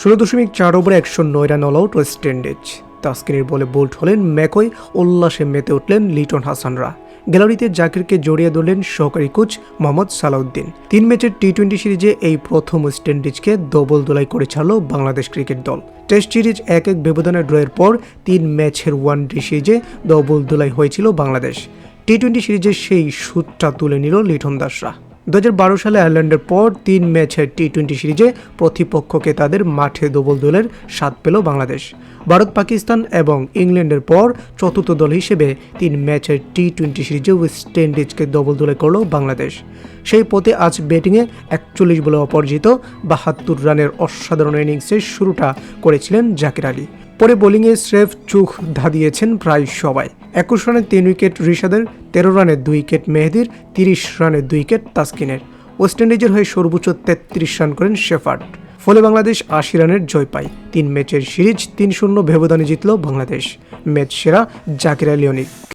ষোলো দশমিক চার ওভারে একশো নয় run all out West Indies তাস্কিনের বলে বোল্ট হলেন ম্যাকই উল্লাসে মেতে উঠলেন লিটন হাসানরা। গ্যালারিতে জাকিরকে জড়িয়ে ধরলেন সহকারী কোচ মোহাম্মদ সালাউদ্দিন। তিন ম্যাচের টি টোয়েন্টি সিরিজে এই প্রথম ওয়েস্ট ইন্ডিজকে দবল দোলাই করে ছাড়ল বাংলাদেশ ক্রিকেট দল। টেস্ট সিরিজ এক এক ব্যবধানে ড্রয়ের পর তিন ম্যাচের ওয়ান ডে সিরিজে দবল দোলাই হয়েছিল বাংলাদেশ। টি টোয়েন্টি সিরিজে সেই সুটটা তুলে নিল লিটন দাসরা। দু হাজার বারো সালে আয়ারল্যান্ডের পর তিন ম্যাচের টি টোয়েন্টি সিরিজে প্রতিপক্ষকে তাদের মাঠে দলের স্বাদ পেল বাংলাদেশ। ভারত, পাকিস্তান এবং ইংল্যান্ডের পর চতুর্থ দল হিসেবে তিন ম্যাচের টি টোয়েন্টি সিরিজে ওয়েস্ট ইন্ডিজকে দলে করল বাংলাদেশ। সেই পথে আজ ব্যাটিংয়ে একচল্লিশ বলে অপরাজিত বাহাত্তর রানের অসাধারণ ইনিংসের শুরুটা করেছিলেন জাকির আলী। পরে বোলিংয়ে স্রেফ চোখ ধাঁধিয়েছেন প্রায় সবাই। একুশ রানে তিন উইকেট রিশাদের, তেরো রানে দুই উইকেট মেহেদির, তিরিশ রানে দুই উইকেট তাস্কিনের। ওয়েস্ট ইন্ডিজের হয়ে সর্বোচ্চ তেত্রিশ রান করেন শেফার্ড। ফলে বাংলাদেশ আশি রানের জয় পায়। তিন ম্যাচের সিরিজ তিন শূন্য ব্যবধানে জিতল বাংলাদেশ। ম্যাচ সেরা জাকিরা আলী অনিক